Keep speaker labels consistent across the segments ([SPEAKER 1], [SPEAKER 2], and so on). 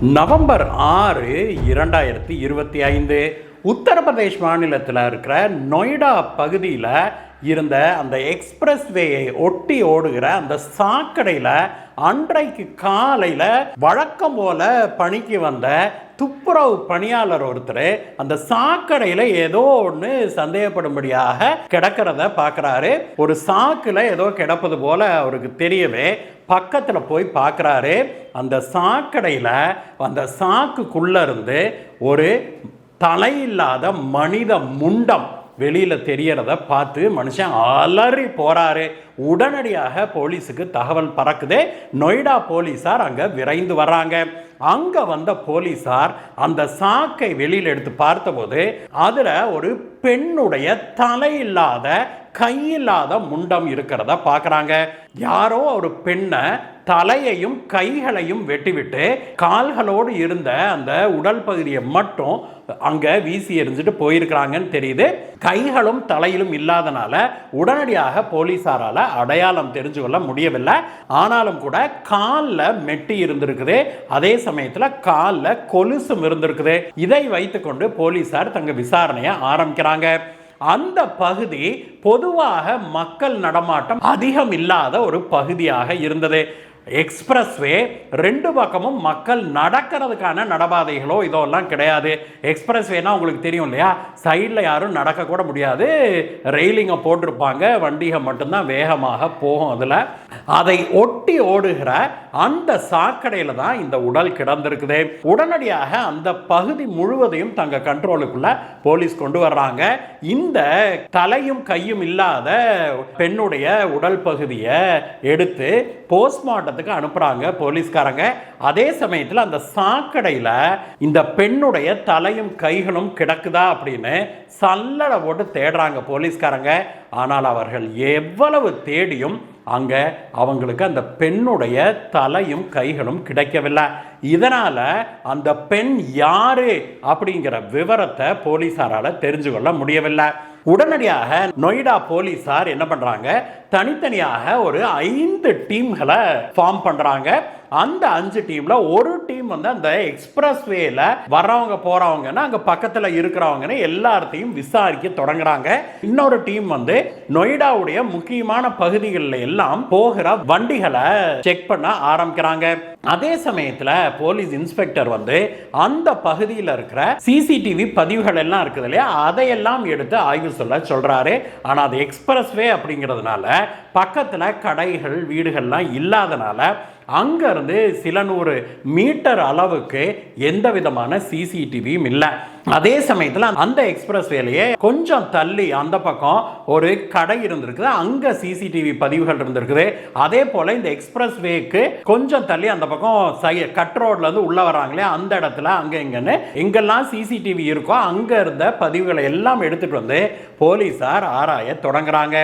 [SPEAKER 1] November ஆறு இரண்டாயிரத்தி இருபத்தி ஐந்து உத்தரப்பிரதேஷ் மாநிலத்தில் இருக்கிற நொய்டா பகுதியில் இருந்த அந்த எக்ஸ்பிரஸ் வேயை ஒட்டி ஓடுகிற அந்த சாக்கடையில் அன்றைக்கு காலையில் வழக்கம் போல பணிக்கு வந்த துப்புரவு பணியாளர் ஒருத்தர் அந்த சாக்கடையில் ஏதோ ஒன்று சந்தேகப்படும்படியாக கிடக்கிறத பார்க்குறாரு ஒரு சாக்கில் ஏதோ கிடப்பது போல அவருக்கு தெரியவே பக்கத்தில் போய் பார்க்குறாரு அந்த சாக்கடையில் அந்த சாக்குக்குள்ளே இருந்து ஒரு தலையில்லாத மனித முண்டம் வெளியில் தெரியறத பார்த்து மனுஷன் அலறி போகிறாரு உடனடியாக போலீஸுக்கு தகவல் பறக்குதே. நொய்டா போலீஸார் அங்கே விரைந்து வர்றாங்க. அங்கே வந்த போலீஸார் அந்த சாக்கை வெளியில் எடுத்து பார்த்தபோது அதில் ஒரு பெண்ணுடைய தலையில்லாத கையில்லாத முண்டம் இருக்கிறத பார்க்குறாங்க. யாரோ ஒரு பெண்ணை தலையையும் கைகளையும் வெட்டிவிட்டு கால்களோடு இருந்த அந்த உடல் பகுதியை மட்டும் அங்கே வீசி எறிஞ்சிட்டு போயிருக்கிறாங்கன்னு தெரியுது. கைகளும் தலையிலும் இல்லாதனால உடனடியாக போலீஸாரால் அடையாளம் தெரிஞ்சு கொள்ள முடியவில்லை. ஆனாலும் கூட காலில் மெட்டி இருந்திருக்குது அதே சமயத்தில் காலில் கொலுசும் இருந்திருக்குது. இதை வைத்துக்கொண்டு போலீஸார் தங்கள் விசாரணையை ஆரம்பிக்கிறாங்க. அந்த பகுதி பொதுவாக மக்கள் நடமாட்டம் அதிகம் இல்லாத ஒரு பகுதியாக இருந்தது. எக்ஸ்பிரஸ்வே ரெண்டு பக்கமும் மக்கள் நடக்கிறதுக்கான நடபாதைகளோ இதெல்லாம் கிடையாது. எக்ஸ்பிரஸ்வேனா உங்களுக்கு தெரியும் இல்லையா? சைடில் யாரும் நடக்கக்கூட முடியாது. ரெயிலிங்கை போட்டிருப்பாங்க. வண்டிகள் மட்டும்தான் வேகமாக போகும் அதில். அதை ஒட்டி ஓடுகிற அந்த சாக்கடையில் தான் இந்த உடல் கிடந்திருக்குது. உடனடியாக அந்த பகுதி முழுவதையும் தங்க கண்ட்ரோலுக்குள்ள போலீஸ் கொண்டு வர்றாங்க. இந்த தலையும் கையும் இல்லாத பெண்ணுடைய உடல் பகுதியை எடுத்து போஸ்ட்மார்ட்டத்துக்கு அனுப்புறாங்க போலீஸ்காரங்க. அதே சமயத்தில் அந்த சாக்கடையில் இந்த பெண்ணுடைய தலையும் கைகளும் கிடக்குதா அப்படின்னு சல்லடை போட்டு தேடுறாங்க போலீஸ்காரங்க. ஆனால் அவர்கள் எவ்வளவு தேடியும் அங்கே அவங்களுக்கு அந்த பெண்ணுடைய தலையும் கைகளும் கிடைக்கவில்லை. இதனால் அந்த பெண் யாரு அப்படிங்கிற விவரத்தை போலீஸாரால் தெரிஞ்சு கொள்ள முடியவில்லை. உடனடியாக நொய்டா போலீஸார் என்ன பண்ணுறாங்க தனித்தனியாக ஒரு ஐந்து டீம்களை ஃபார்ம் பண்ணுறாங்க அந்த அஞ்சு டீம்ல ஒரு டீம் வந்து அந்த எக்ஸ்பிரஸ் வேல வர்றவங்க போறவங்கன்னா அங்க பக்கத்துல இருக்கிறவங்கன்னு எல்லாத்தையும் விசாரிக்க தொடங்குறாங்க. இன்னொரு டீம் வந்து நொய்டாவுடைய முக்கியமான பகுதிகளில் எல்லாம் போகிற வண்டிகளை செக் பண்ண ஆரம்பிக்கிறாங்க. அதே சமயத்துல போலீஸ் இன்ஸ்பெக்டர் வந்து அந்த பகுதியில் இருக்கிற சிசிடிவி பதிவுகள் எல்லாம் இருக்குது இல்லையா? அதையெல்லாம் எடுத்து ஆய்வு சொல்ல சொல்றாரு. ஆனா அது எக்ஸ்பிரஸ்வே அப்படிங்கிறதுனால பக்கத்துல கடைகள் வீடுகள்லாம் இல்லாதனால அங்கேருந்து சில நூறு மீட்டர் அளவுக்கு எந்த விதமான சிசிடிவியும் இல்லை. அதே சமயத்தில் அந்த எக்ஸ்பிரஸ் வேலையே கொஞ்சம் தள்ளி அந்த பக்கம் ஒரு கடை இருந்திருக்குது. அங்கே சிசிடிவி பதிவுகள் இருந்திருக்குது. அதே போல் இந்த எக்ஸ்பிரஸ் வேக்கு கொஞ்சம் தள்ளி அந்த பக்கம் சை கட் ரோட்லேருந்து உள்ளே வராங்களே அந்த இடத்துல அங்கே இங்கேன்னு எங்கெல்லாம் சிசிடிவி இருக்கோ அங்கே இருந்த பதிவுகளை எல்லாம் எடுத்துகிட்டு வந்து போலீஸார் ஆராய தொடங்குறாங்க.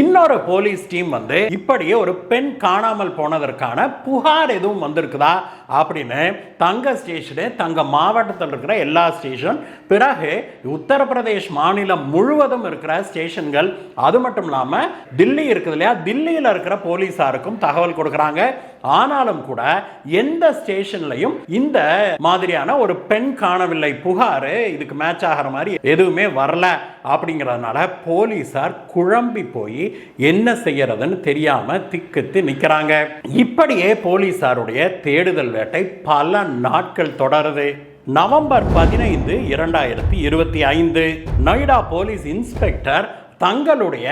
[SPEAKER 1] இன்னொரு போலீஸ் டீம் வந்து இப்படியே ஒரு பெண் காணாமல் போனதற்கான புகார் எதுவும் வந்திருக்குதா அப்படின்னு தங்க ஸ்டேஷனு தங்க மாவட்டத்தில் இருக்கிற எல்லா ஸ்டேஷன் பிறகு உத்தரப்பிரதேஷ் மாநிலம் முழுவதும் இருக்கிற ஸ்டேஷன்கள் அது மட்டும் இல்லாமல் தில்லி இருக்குது இல்லையா? தில்லியில் இருக்கிற போலீஸாருக்கும் தகவல் கொடுக்குறாங்க. ஆனாலும் கூட எந்த ஸ்டேஷன்லையும் இந்த மாதிரியான ஒரு பெண் காணவில்லை புகார் இதுக்கு மேட்ச் ஆகிற மாதிரி எதுவுமே வரல அப்படிங்கிறதுனால போலீஸார் குழம்பி போய் என்ன செய்யறதுன்னு தெரியாம திக்குத்து நிற்கிறாங்க இப்படியே போலீஸாருடைய தேடுதல் வேட்டை பல நாட்கள் தொடருது. நவம்பர் பதினைந்து இரண்டாயிரத்தி இருபத்தி ஐந்து. நொய்டா போலீஸ் இன்ஸ்பெக்டர் தங்களுடைய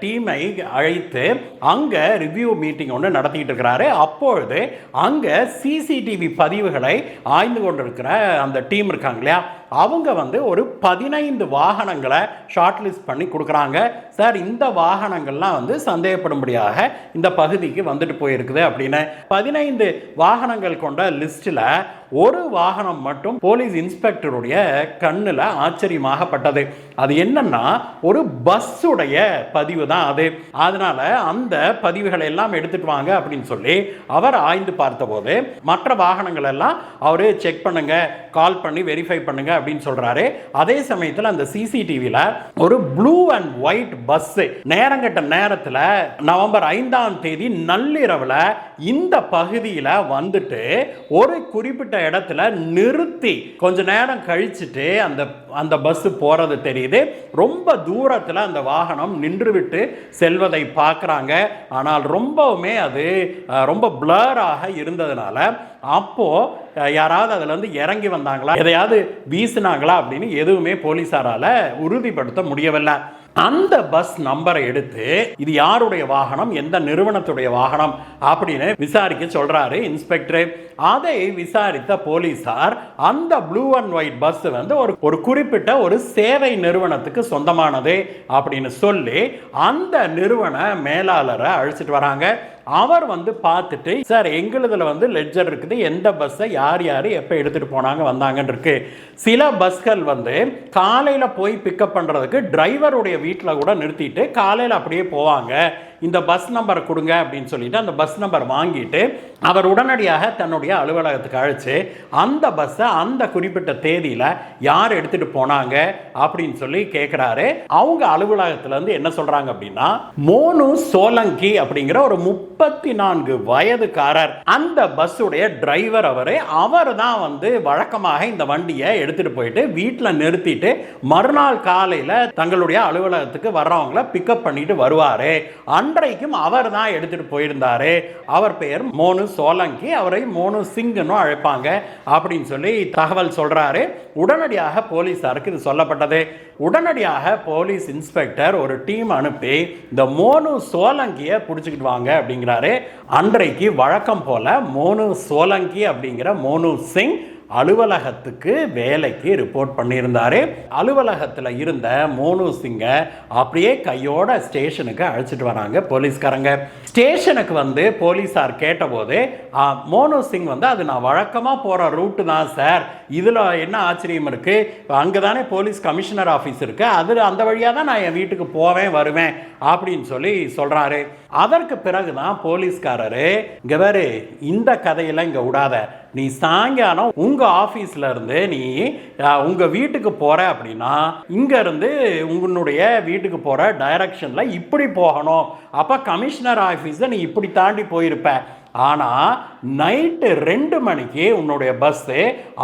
[SPEAKER 1] டீமை அழைத்து அங்கே ரிவ்யூ மீட்டிங் ஒன்று நடத்திக்கிட்டு இருக்கிறாரு. அப்பொழுது அங்கே சிசிடிவி பதிவுகளை ஆய்ந்து கொண்டிருக்கிற அந்த டீம் இருக்காங்க இல்லையா? அவங்க வந்து ஒரு பதினைந்து வாகனங்களை ஷார்ட் லிஸ்ட் பண்ணி கொடுக்குறாங்க. சார் இந்த வாகனங்கள்லாம் வந்து சந்தேகப்படும்படியாக இந்த பகுதிக்கு வந்துட்டு போயிருக்குது அப்படின்னு. பதினைந்து வாகனங்கள் கொண்ட லிஸ்ட்டில் ஒரு வாகனம் மட்டும் போலீஸ் இன்ஸ்பெக்டருடைய கண்ணில் ஆச்சரியமாகப்பட்டது. அது என்னன்னா ஒரு பஸ்ஸுடைய பதிவு தான் அது. அதனால அந்த பதிவுகளை எல்லாம் எடுத்துட்டு வாங்க அப்படின்னு சொல்லி அவர் ஆய்ந்து பார்த்தபோது மற்ற வாகனங்கள் எல்லாம் அவரு செக் பண்ணுங்க கால் பண்ணி வெரிஃபை பண்ணுங்க அப்படின்னு சொல்றாரு. அதே சமயத்தில் அந்த சிசிடிவியில் ஒரு ப்ளூ அண்ட் ஒயிட் பஸ் நேரங்கட்ட நேரத்தில் நவம்பர் ஐந்தாம் தேதி நள்ளிரவில் இந்த பகுதியில் வந்துட்டு ஒரு குறிப்பிட்ட இடத்துல நிறுத்தி கொஞ்ச நேரம் கழிச்சுட்டு அந்த அந்த பஸ் போறது தெரியுது. ரொம்ப தூரத்தில் அந்த வாகனம் நின்றுவிட்டு செல்வதை பார்க்குறாங்க ஆனால் ரொம்பவுமே அது ரொம்ப பிளராக இருந்ததுனால அப்போ யாராவது அதுலேருந்து இறங்கி வந்தாங்களா? எதையாவது வீசினாங்களா அப்படின்னு எதுவுமே போலீஸாரால் உறுதிப்படுத்த முடியவில்லை. அந்த பஸ் நம்பரை எடுத்து இது யாருடைய வாகனம்? எந்த நிறுவனத்துடைய வாகனம்? அப்படின்னு விசாரிக்க சொல்றாரு இன்ஸ்பெக்டர். அதை விசாரித்த போலீசார் அந்த ப்ளூ அண்ட் ஒயிட் பஸ் வந்து ஒரு ஒரு குறிப்பிட்ட ஒரு சேவை நிறுவனத்துக்கு சொந்தமானது அப்படின்னு சொல்லி அந்த நிறுவன மேலாளரை அழைச்சிட்டு வராங்க. அவர் வந்து பார்த்துட்டு சார் எங்களுதில் வந்து லெட்ஜர் இருக்குது. எந்த பஸ்ஸை யார் யார் எப்போ எடுத்துகிட்டு போனாங்க வந்தாங்கன்னு இருக்கு. சில பஸ்கள் வந்து காலையில் போய் பிக்கப் பண்ணுறதுக்கு டிரைவருடைய வீட்டில் கூட நிறுத்திட்டு காலையில் அப்படியே போவாங்க. இந்த பஸ் நம்பரை கொடுங்க அப்படின்னு சொல்லிட்டு அந்த பஸ் நம்பர் வாங்கிட்டு அவர் உடனடியாக தன்னுடைய அலுவலகத்துக்கு அழைச்சி அந்த பஸ்ஸை அந்த குறிப்பிட்ட தேதியில் யார் எடுத்துட்டு போனாங்க அப்படின்னு சொல்லி கேட்குறாரு அவங்க அலுவலகத்துல இருந்து என்ன சொல்கிறாங்க அப்படின்னா மோனு சோலங்கி அப்படிங்கிற ஒரு முப்பத்தி நான்கு வயதுக்காரர் அந்த பஸ்ஸுடைய டிரைவர் அவர் அவர் தான் வந்து வழக்கமாக இந்த வண்டியை எடுத்துகிட்டு போயிட்டு வீட்டில் நிறுத்திட்டு மறுநாள் காலையில் தங்களுடைய அலுவலகத்துக்கு வர்றவங்கள பிக்கப் பண்ணிட்டு வருவாரு. அன்றைக்கும் அவர் தான் எடுத்துகிட்டு போயிருந்தாரு. அவர் பெயர் மோனு சோலங்கி அவரை மோனு சிங்னு அழைப்பாங்க அப்படின்னு சொல்லி தகவல் சொல்கிறாரு உடனடியாக போலீசாருக்கு இது சொல்லப்பட்டது. உடனடியாக போலீஸ் இன்ஸ்பெக்டர் ஒரு டீம் அனுப்பி இந்த மோனு சோலங்கியை பிடிச்சிக்கிட்டு வாங்க அப்படிங்கிறாரு. அன்றைக்கு வழக்கம் போல மோனு சோலங்கி அப்படிங்கிற மோனு சிங் அலுவலகத்துக்கு வேலைக்கு ரிப்போர்ட் பண்ணியிருந்தார். அலுவலகத்தில் இருந்த மோனு சிங்கை அப்படியே கையோட ஸ்டேஷனுக்கு அழைச்சிட்டு வராங்க போலீஸ்காரங்க. ஸ்டேஷனுக்கு வந்து போலீஸார் கேட்டபோது மோனு சிங் வந்து அது நான் வழக்கமாக போகிற ரூட்டு தான் சார். இதில் என்ன ஆச்சரியம் இருக்குது அங்கே தானே போலீஸ் கமிஷனர் ஆஃபீஸ் இருக்குது அது அந்த வழியாக தான் நான் என் வீட்டுக்கு போவேன் வருவேன் அப்படின்னு சொல்லி சொல்கிறாரு அதற்கு பிறகு தான் போலீஸ்காரரு இங்கே வேறு இந்த கதையெல்லாம் இங்கே விடாத. நீ சாயங்காலம் உங்கள் ஆஃபீஸில் இருந்து நீ உங்கள் வீட்டுக்கு போகிற அப்படின்னா இங்கேருந்து உங்களுடைய உன்னுடைய வீட்டுக்கு போகிற டைரக்ஷனில் இப்படி போகணும். அப்போ கமிஷனர் ஆஃபீஸை நீ இப்படி தாண்டி போயிருப்ப. ஆனால் நைட்டு ரெண்டு மணிக்கு உன்னுடைய பஸ்ஸு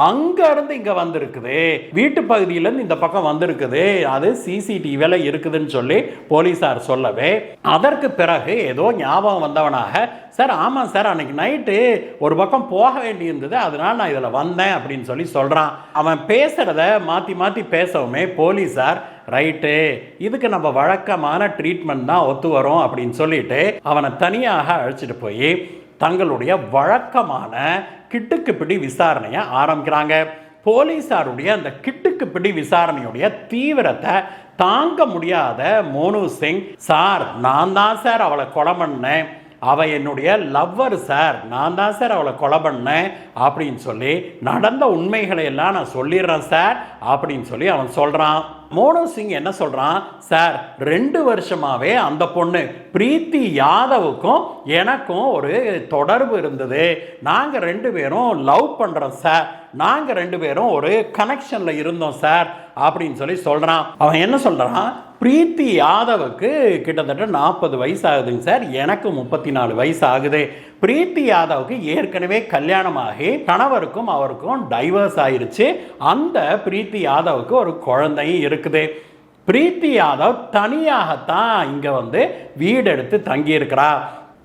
[SPEAKER 1] அங்கேருந்து இருந்து வந்திருக்குது. வீட்டு பகுதியிலேருந்து இந்த பக்கம் வந்திருக்குது. அது சிசிடிவியில் இருக்குதுன்னு சொல்லி போலீஸார் சொல்லவே அதற்கு பிறகு ஏதோ ஞாபகம் வந்தவனாக சார் ஆமாம் சார் அன்னைக்கு நைட்டு ஒரு பக்கம் போக வேண்டியிருந்தது அதனால நான் இதில் வந்தேன் அப்படின்னு சொல்லி சொல்கிறான் அவன் பேசுகிறத மாற்றி மாற்றி பேசவுமே போலீஸார் ரைட்டு இதுக்கு நம்ம வழக்கமான ட்ரீட்மெண்ட் தான் ஒத்து வரும் அப்படின்னு சொல்லிட்டு அவனை தனியாக அழைச்சிட்டு போய் தங்களுடைய வழக்கமான கிட்டுக்கு பிடி விசாரணையை ஆரம்பிக்கிறாங்க. போலீஸாருடைய அந்த கிட்டுக்கு பிடி விசாரணையுடைய தீவிரத்தை தாங்க முடியாத மோனு சிங் சார் நான் தான் சார் அவளை கொலை பண்ணேன். அவ என்னுடைய லவ்வர் சார். நான் தான் சார் அவளை கொலை பண்ணேன். அப்படின்னு சொல்லி நடந்த உண்மைகளை எல்லாம் நான் சொல்லிடுறேன் சார். அப்படின்னு சொல்லி அவன் சொல்கிறான் மோனோ சிங் என்ன சொல்கிறான் சார் ரெண்டு வருஷமாகவே அந்த பொண்ணு பிரீத்தி யாதவுக்கும் எனக்கும் ஒரு தொடர்பு இருந்தது. நாங்கள் ரெண்டு பேரும் லவ் பண்ணுறோம் சார். நாங்கள் ரெண்டு பேரும் ஒரு கனெக்ஷனில் இருந்தோம் சார் அப்படின்னு சொல்லி சொல்கிறான் அவன் என்ன சொல்கிறான் பிரீத்தி யாதவுக்கு கிட்டத்தட்ட நாற்பது வயசு ஆகுதுங்க சார். எனக்கு முப்பத்தி நாலு வயசு ஆகுது பிரீத்தி யாதவுக்கு ஏற்கனவே கல்யாணமாகி கணவருக்கும் அவருக்கும் டைவர்ஸ் ஆயிருச்சு. அந்த பிரீத்தி யாதவுக்கு ஒரு குழந்தையும் இருக்குது. பிரீத்தி யாதவ் தனியாகத்தான் இங்கே வந்து வீடு எடுத்து தங்கியிருக்கிறா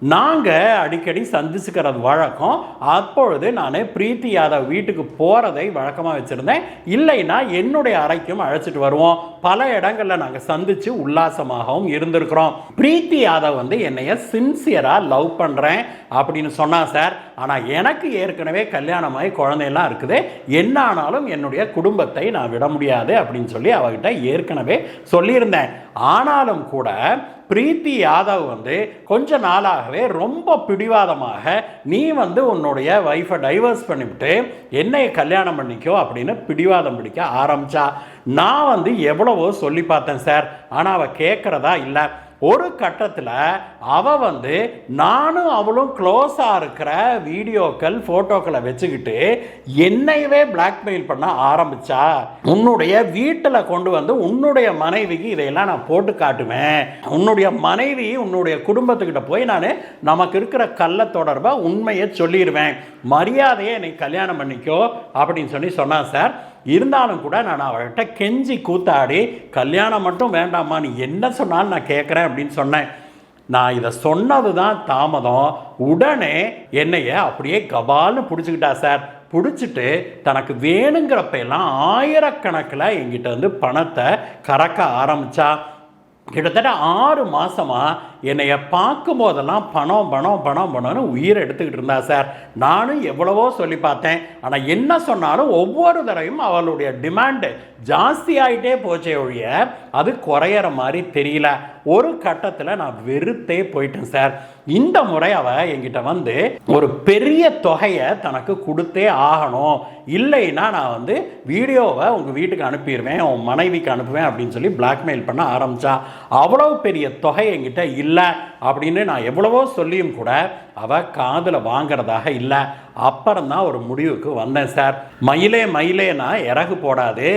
[SPEAKER 1] நாங்கள் அடிக்கடி சந்திச்சுக்கிறது வழக்கம். அப்பொழுது நான் பிரீத்தி யாதவ் வீட்டுக்கு போகிறதை வழக்கமாக வச்சுருந்தேன். இல்லைன்னா என்னுடைய அறைக்கும் அழைச்சிட்டு வருவோம். பல இடங்களில் நாங்கள் சந்தித்து உல்லாசமாகவும் இருந்திருக்கிறோம். பிரீத்தி யாதவ் வந்து என்னைய சின்சியராக லவ் பண்ணுறேன் அப்படின்னு சொன்னான் சார். ஆனால் எனக்கு ஏற்கனவே கல்யாணமாகி குழந்தையெல்லாம் இருக்குது. என்ன ஆனாலும் என்னுடைய குடும்பத்தை நான் விட முடியாது அப்படின்னு சொல்லி அவகிட்ட ஏற்கனவே சொல்லியிருந்தேன். ஆனாலும் கூட பிரீத்தி யாதவ் வந்து கொஞ்ச நாளாகவே ரொம்ப பிடிவாதமாக நீ வந்து உன்னுடைய ஒய்ஃபை டைவர்ஸ் பண்ணிவிட்டு என்னை கல்யாணம் பண்ணிக்கோ அப்படின்னு பிடிவாதம் பிடிக்க ஆரம்பித்தா நான் வந்து எவ்வளவோ சொல்லி பார்த்தேன் சார். ஆனால் அவள் கேட்குறதா இல்லை. ஒரு கட்டத்தில் அவள் வந்து நானும் அவளும் க்ளோஸாக இருக்கிற வீடியோக்கள் ஃபோட்டோக்களை வச்சுக்கிட்டு என்னையவே பிளாக்மெயில் பண்ண ஆரம்பிச்சா உன்னுடைய வீட்டில் கொண்டு வந்து உன்னுடைய மனைவிக்கு இதையெல்லாம் நான் போட்டு காட்டுவேன். உன்னுடைய மனைவி உன்னுடைய குடும்பத்துக்கிட்ட போய் நான் நமக்கு இருக்கிற கள்ள தொடர்பாக உண்மையை சொல்லிடுவேன் மரியாதையை என்னை கல்யாணம் பண்ணிக்கோ அப்படின்னு சொல்லி சொன்னான் சார். இருந்தாலும் கூட நான் அவர்கிட்ட கெஞ்சி கூத்தாடி கல்யாணம் மட்டும் வேண்டாமா நீ என்ன சொன்னாலும் நான் கேட்குறேன் அப்படின்னு சொன்னேன். நான் இதை சொன்னது தான் தாமதம். உடனே என்னைய அப்படியே கபால்னு பிடிச்சிக்கிட்டா சார். பிடிச்சிட்டு தனக்கு வேணுங்கிறப்ப எல்லாம் ஆயிரக்கணக்கில் எங்கிட்ட வந்து பணத்தை கறக்க ஆரம்பித்தா கிட்டத்தட்ட ஆறு மாதமாக என்னைய பார்க்கும் போதெல்லாம் பணம் பணம் பணம் பணம்னு உயிரை எடுத்துக்கிட்டு இருந்தா சார். நானும் எவ்வளவோ சொல்லி பார்த்தேன். ஆனால் என்ன சொன்னாலும் ஒவ்வொரு தடவையும் அவளுடைய டிமாண்டு ஜாஸ்தி ஆகிட்டே போச்சே ஒழிய அது குறையிற மாதிரி தெரியல. ஒரு கட்டத்தில் நான் வெறுத்தே போயிட்டேன் சார். இந்த முறை அவ என்கிட்ட வந்து ஒரு பெரிய தொகையை தனக்கு கொடுத்தே ஆகணும். இல்லைன்னா நான் வந்து வீடியோவை உங்கள் வீட்டுக்கு அனுப்பிடுவேன் உன் மனைவிக்கு அனுப்புவேன் அப்படின்னு சொல்லி பிளாக்மெயில் பண்ண ஆரம்பித்தா அவ்வளோ பெரிய தொகை என்கிட்ட இல்லை. இல்லை அப்படின்னு நான் எவ்வளவோ சொல்லியும் கூட அவள் காதில் வாங்கிறதாக இல்லை. அப்புறம்தான் ஒரு முடிவுக்கு வந்தேன் சார். மயிலே மயிலேனா இறகு போடாது.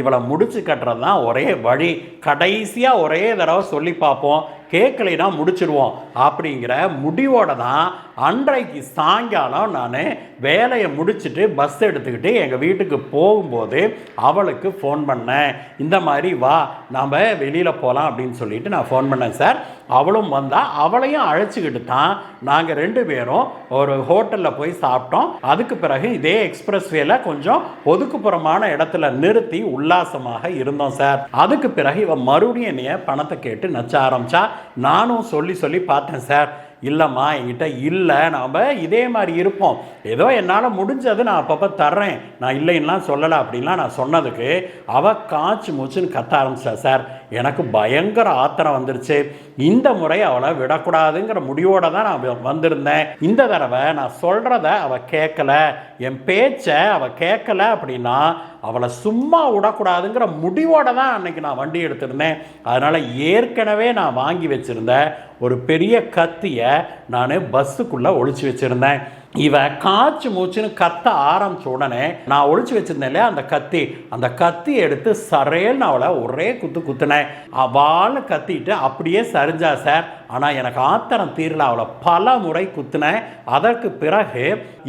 [SPEAKER 1] இவளை முடிச்சு கட்டுறது தான் ஒரே வழி. கடைசியாக ஒரே தடவை சொல்லி பார்ப்போம். கேட்கலைனா முடிச்சிடுவோம் அப்படிங்கிற முடிவோட தான் அன்றைக்கு சாயங்காலம் நான் வேலையை முடிச்சுட்டு பஸ் எடுத்துக்கிட்டு எங்கள் வீட்டுக்கு போகும்போது அவளுக்கு ஃபோன் பண்ணேன். இந்த மாதிரி வா நாம் வெளியில் போகலாம் அப்படின்னு சொல்லிட்டு நான் ஃபோன் பண்ணேன் சார் அவளும் வந்தால் அவளையும் அழைச்சிக்கிட்டு தான் நாங்கள் ரெண்டு பேரும் ஒரு ஹோட்டலில் போய் சாப்பிட்டோம். அதுக்கு பிறகு இதே எக்ஸ்பிரஸ் வேல கொஞ்சம் ஒதுக்குப்புறமான இடத்துல நிறுத்தி உல்லாசமாக இருந்தோம் சார் அதுக்கு பிறகு இவன் மறுபடியும் என்னைய பணத்தை கேட்டு நச்ச ஆரம்பிச்சா. நானும் சொல்லி சொல்லி பார்த்தேன் சார் இல்லைம்மா என்கிட்ட இல்லை நாம் இதே மாதிரி இருப்போம். ஏதோ என்னால் முடிஞ்சது நான் அப்பப்போ தர்றேன். நான் இல்லைன்னா சொல்லலை அப்படின்லாம் நான் சொன்னதுக்கு அவள் காய்ச்சி மூச்சுன்னு கத்த ஆரம்பிச்சா சார் எனக்கு பயங்கர ஆத்திரம் வந்துருச்சு. இந்த முறை அவளை விடக்கூடாதுங்கிற முடிவோடு தான் நான் வந்திருந்தேன். இந்த தடவை நான் சொல்கிறத அவள் கேட்கல என் பேச்சை அவள் கேட்கல அப்படின்னா அவளை சும்மா விடக்கூடாதுங்கிற முடிவோடு தான் அன்றைக்கி நான் வண்டி எடுத்திருந்தேன். அதனால் ஏற்கனவே நான் வாங்கி வச்சுருந்த ஒரு பெரிய கத்தியை நான் பஸ்ஸுக்குள்ளே ஒழிச்சு வச்சுருந்தேன். இவ காய்ச்சி மூச்சுன்னு கத்த ஆரம்பிச்ச உடனே நான் ஒழிச்சு வச்சிருந்தேன் இல்லையா அந்த கத்தி. அந்த கத்தி எடுத்து சரேல்னு அவளை ஒரே குத்து குத்துனேன். அவள் கத்திட்டு அப்படியே சரிஞ்சா சார் ஆனால் எனக்கு ஆத்திரம் தீரல அவளை பல முறை குத்துனேன். அதற்கு பிறகு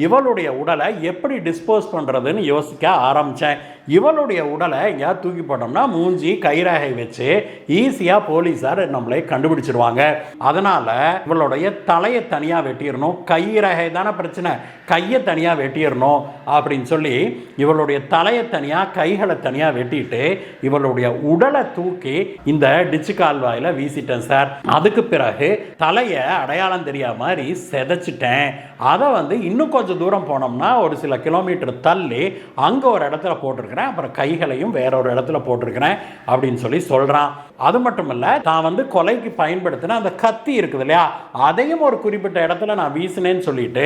[SPEAKER 1] இவளுடைய உடலை எப்படி டிஸ்போஸ் பண்ணுறதுன்னு யோசிக்க ஆரம்பித்தேன் இவளுடைய உடலை எங்கேயாவது தூக்கி போட்டோம்னா மூஞ்சி கைரேகை வச்சு ஈஸியாக போலீஸார் நம்மளை கண்டுபிடிச்சிருவாங்க. அதனால் இவளுடைய தலையை தனியாக வெட்டிடணும். கைரேகை தானே பிரச்சனை. கையை தனியாக வெட்டிடணும் அப்படின்னு சொல்லி இவளுடைய தலையை தனியாக கைகளை தனியாக வெட்டிட்டு இவளுடைய உடலை தூக்கி இந்த டிச்சு கால்வாயில் வீசிட்டேன் சார். அதுக்கு பிறகு தலையை அடையாளம் தெரியாத மாதிரி செதைச்சிட்டேன். அதை வந்து இன்னும் கொஞ்சம் தூரம் போனோம்னா ஒரு சில கிலோமீட்டர் தள்ளி அங்கே ஒரு இடத்துல போட்டிருக்கிறேன். அப்புறம் கைகளையும் வேற ஒரு இடத்துல போட்டிருக்கிறேன் அப்படின்னு சொல்லி சொல்கிறான் அது மட்டும் இல்லை தான் வந்து கொலைக்கு பயன்படுத்தின அந்த கத்தி இருக்குது இல்லையா? அதையும் ஒரு குறிப்பிட்ட இடத்துல நான் வீசினேன்னு சொல்லிட்டு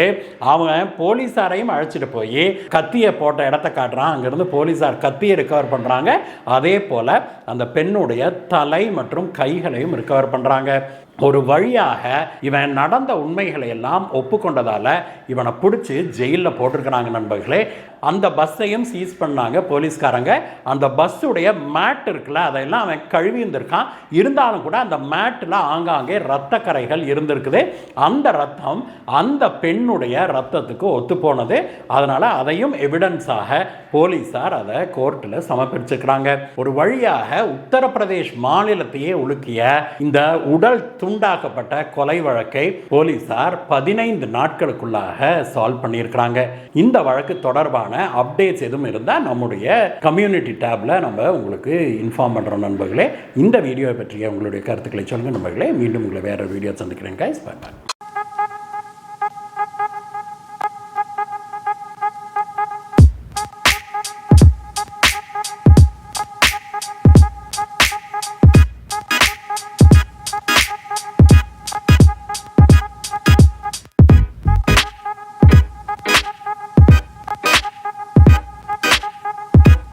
[SPEAKER 1] அவன் போலீஸாரையும் அழைச்சிட்டு போய் கத்தியை போட்ட இடத்த காட்டுறான். அங்கேருந்து போலீஸார் கத்தியை ரிகவர் பண்ணுறாங்க அதே போல் அந்த பெண்ணுடைய தலை மற்றும் கைகளையும் ரிகவர் பண்ணுறாங்க ஒரு வழியாக இவன் நடந்த உண்மைகளை எல்லாம் ஒப்புக்கொண்டதால் இவனை பிடிச்சி ஜெயிலில் போட்டிருக்கிறாங்க நண்பர்களே. அந்த பஸ்ஸையும் சீஸ் பண்ணாங்க போலீஸ்காரங்க. அந்த பஸ்ஸுடைய மேட் இருக்குல்ல அதையெல்லாம் அவன் கழுவி இருந்திருக்கான் இருந்தாலும் கூட அந்த மேட்டில் ஆங்காங்கே ரத்த கரைகள் இருந்திருக்குது. அந்த ரத்தம் அந்த பெண்ணுடைய ரத்தத்துக்கு ஒத்து போனது அதனால் அதையும் எவிடன்ஸாக போலீஸார் அதை கோர்ட்டில் சமர்ப்பிச்சிருக்கிறாங்க. ஒரு வழியாக உத்தரப்பிரதேஷ் மாநிலத்தையே உலுக்கிய இந்த உடல் துண்டாக்கப்பட்ட கொலை வழக்கை போலீஸார் பதினைந்து நாட்களுக்குள்ளாக சால்வ் பண்ணியிருக்கிறாங்க. இந்த வழக்கு தொடர்பான அப்டேட்ஸ் எதுவும் இருந்தால் நம்முடைய கம்யூனிட்டி டேப்ல நம்ம உங்களுக்கு இன்ஃபார்ம் பண்ணுறோம் நண்பர்களே. இந்த வீடியோவை பற்றிய உங்களுடைய கருத்துக்களை சொல்லுங்கள் நண்பர்களே. மீண்டும் உங்களை வேறு வீடியோ சந்திக்கிறேன் கைஸ் பாய் பாய்